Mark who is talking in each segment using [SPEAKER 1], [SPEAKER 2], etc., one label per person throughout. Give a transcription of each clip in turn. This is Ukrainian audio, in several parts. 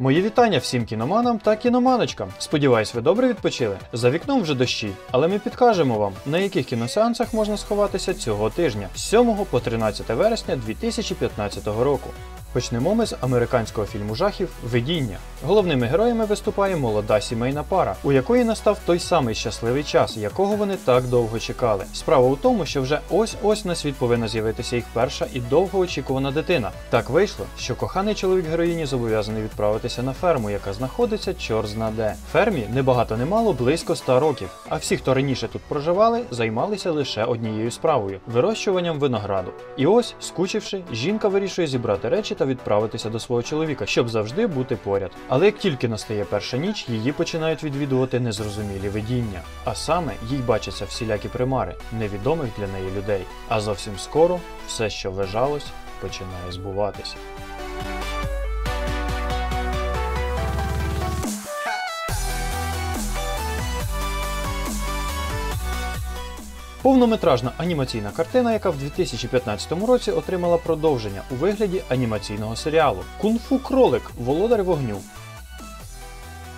[SPEAKER 1] Мої вітання всім кіноманам та кіноманочкам. Сподіваюсь, ви добре відпочили. За вікном вже дощі, але ми підкажемо вам, на яких кіносеансах можна сховатися цього тижня з 7 по 13 вересня 2015 року. Почнемо ми з американського фільму жахів Видіння. Головними героями виступає молода сімейна пара, у якої настав той самий щасливий час, якого вони так довго чекали. Справа у тому, що вже ось-ось на світ повинна з'явитися їх перша і довгоочікувана дитина. Так вийшло, що коханий чоловік героїні зобов'язаний відправитися на ферму, яка знаходиться чорт зна де. Фермі небагато не мало близько 100 років, а всі, хто раніше тут проживали, займалися лише однією справою вирощуванням винограду. І ось, скучивши, жінка вирішує зібрати речі та відправитися до свого чоловіка, щоб завжди бути поряд. Але як тільки настає перша ніч, її починають відвідувати незрозумілі видіння. А саме їй бачаться всілякі примари, невідомих для неї людей. А зовсім скоро все, що лежалось, починає збуватися. Повнометражна анімаційна картина, яка в 2015 році отримала продовження у вигляді анімаційного серіалу Кунг-фу кролик Володар вогню.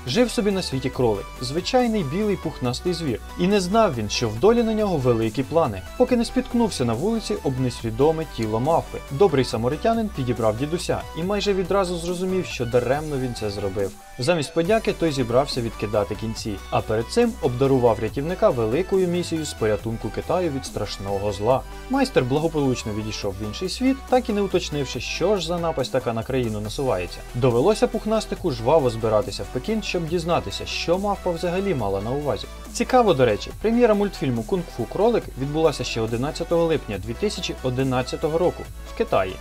[SPEAKER 1] Жив собі на світі кролик, звичайний білий пухнастий звір, і не знав він, що в долі на нього великі плани, поки не спіткнувся на вулиці об несвідоме тіло мавпи. Добрий самаритянин підібрав дідуся і майже відразу зрозумів, що даремно він це зробив. Замість подяки той зібрався відкидати кінці, а перед цим обдарував рятівника великою місією з порятунку Китаю від страшного зла. Майстер благополучно відійшов в інший світ, так і не уточнивши, що ж за напасть така на країну насувається. Довелося пухнастику жваво збиратися в Пекін, щоб дізнатися, що мавпа взагалі мала на увазі. Цікаво, до речі, прем'єра мультфільму Кунг-фу кролик відбулася ще 11 липня 2011 року в Китаї.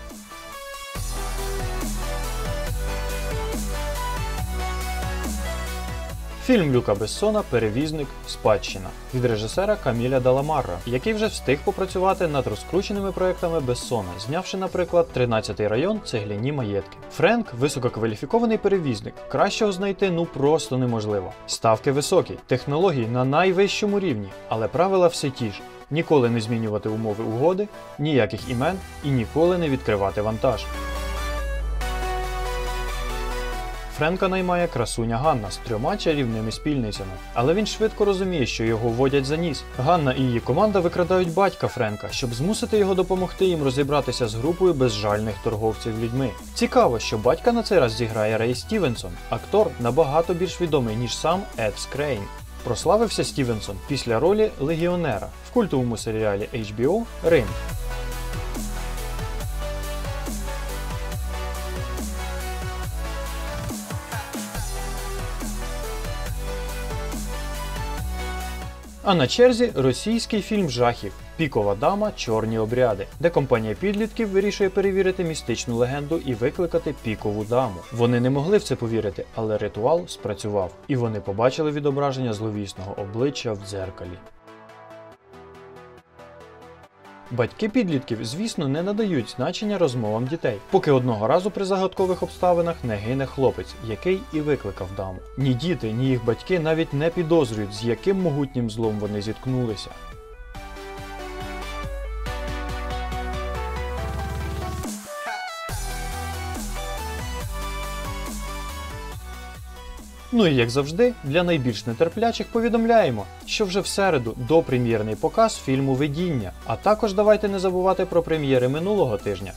[SPEAKER 1] Фільм Люка Бессона Перевізник Спадщина від режисера Каміля Даламарра, який вже встиг попрацювати над розкрученими проектами Бессона, знявши, наприклад, 13-й район цегляні маєтки. Френк висококваліфікований перевізник. Кращого знайти ну просто неможливо. Ставки високі, технології на найвищому рівні, але правила все ті ж. Ніколи не змінювати умови угоди, ніяких імен і ніколи не відкривати вантаж. Френка наймає красуня Ганна з трьома чарівними спільницями, але він швидко розуміє, що його водять за ніс. Ганна і її команда викрадають батька Френка, щоб змусити його допомогти їм розібратися з групою безжальних торговців людьми. Цікаво, що батька на цей раз зіграє Рей Стівенсон, актор набагато більш відомий ніж сам Ед Скрейн. Прославився Стівенсон після ролі легіонера в культовому серіалі HBO Рим. А на черзі російський фільм жахів Пікова дама Чорні обряди, де компанія підлітків вирішує перевірити містичну легенду і викликати пікову даму. Вони не могли в це повірити, але ритуал спрацював, і вони побачили відображення зловісного обличчя в дзеркалі. Батьки підлітків, звісно, не надають значення розмовам дітей, поки одного разу при загадкових обставинах не гине хлопець, який і викликав даму. Ні діти, ні їх батьки навіть не підозрюють, з яким могутнім злом вони зіткнулися. Ну і як завжди, для найбільш нетерплячих повідомляємо, що вже в середу допрем'єрний показ фільму Видіння, а також давайте не забувати про прем'єри минулого тижня.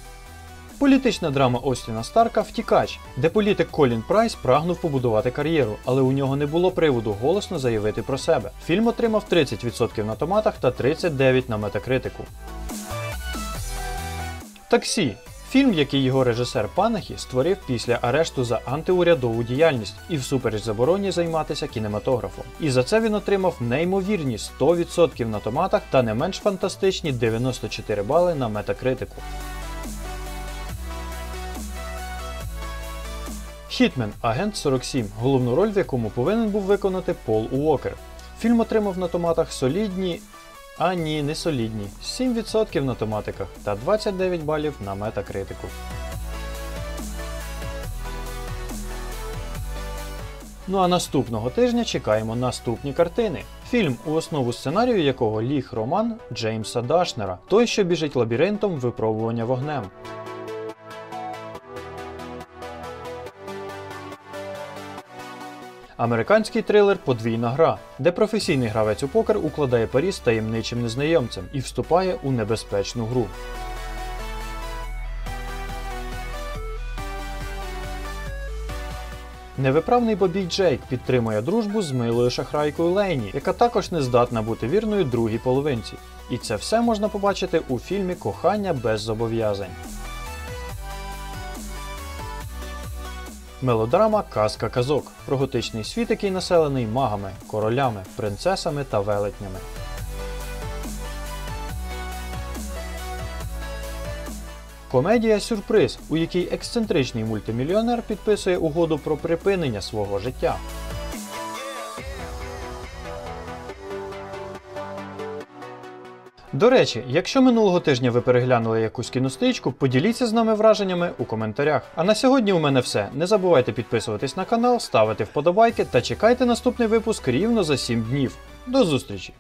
[SPEAKER 1] Політична драма Остіна Старка Втікач, де політик Колін Прайс прагнув побудувати кар'єру, але у нього не було приводу голосно заявити про себе. Фільм отримав 30% на томатах та 39% на метакритику. Таксі Фільм, який його режисер Панахі створив після арешту за антиурядову діяльність і всупереч забороні займатися кінематографом. І за це він отримав неймовірні 100% на томатах та не менш фантастичні 94 бали на метакритику. Хітмен Агент 47, головну роль в якому повинен був виконати Пол Уокер. Фільм отримав на томатах солідні а ні, не солідні. 7% на томатиках та 29 балів на метакритику. Ну а наступного тижня чекаємо наступні картини. Фільм, у основу сценарію якого ліг роман Джеймса Дашнера, той, що біжить лабіринтом випробування вогнем. Американський трилер Подвійна гра, де професійний гравець у покер укладає парі з таємничим незнайомцем і вступає у небезпечну гру. Невиправний Бобій Джейк підтримує дружбу з милою шахрайкою Лейні, яка також не здатна бути вірною другій половинці. І це все можна побачити у фільмі Кохання без зобов'язань. Мелодрама Казка казок про готичний світ, який населений магами, королями, принцесами та велетнями. Комедія Сюрприз, у якій ексцентричний мультимільйонер підписує угоду про припинення свого життя. До речі, якщо минулого тижня ви переглянули якусь кіностичку, поділіться з нами враженнями у коментарях. А на сьогодні у мене все. Не забувайте підписуватись на канал, ставити вподобайки та чекайте наступний випуск рівно за 7 днів. До зустрічі!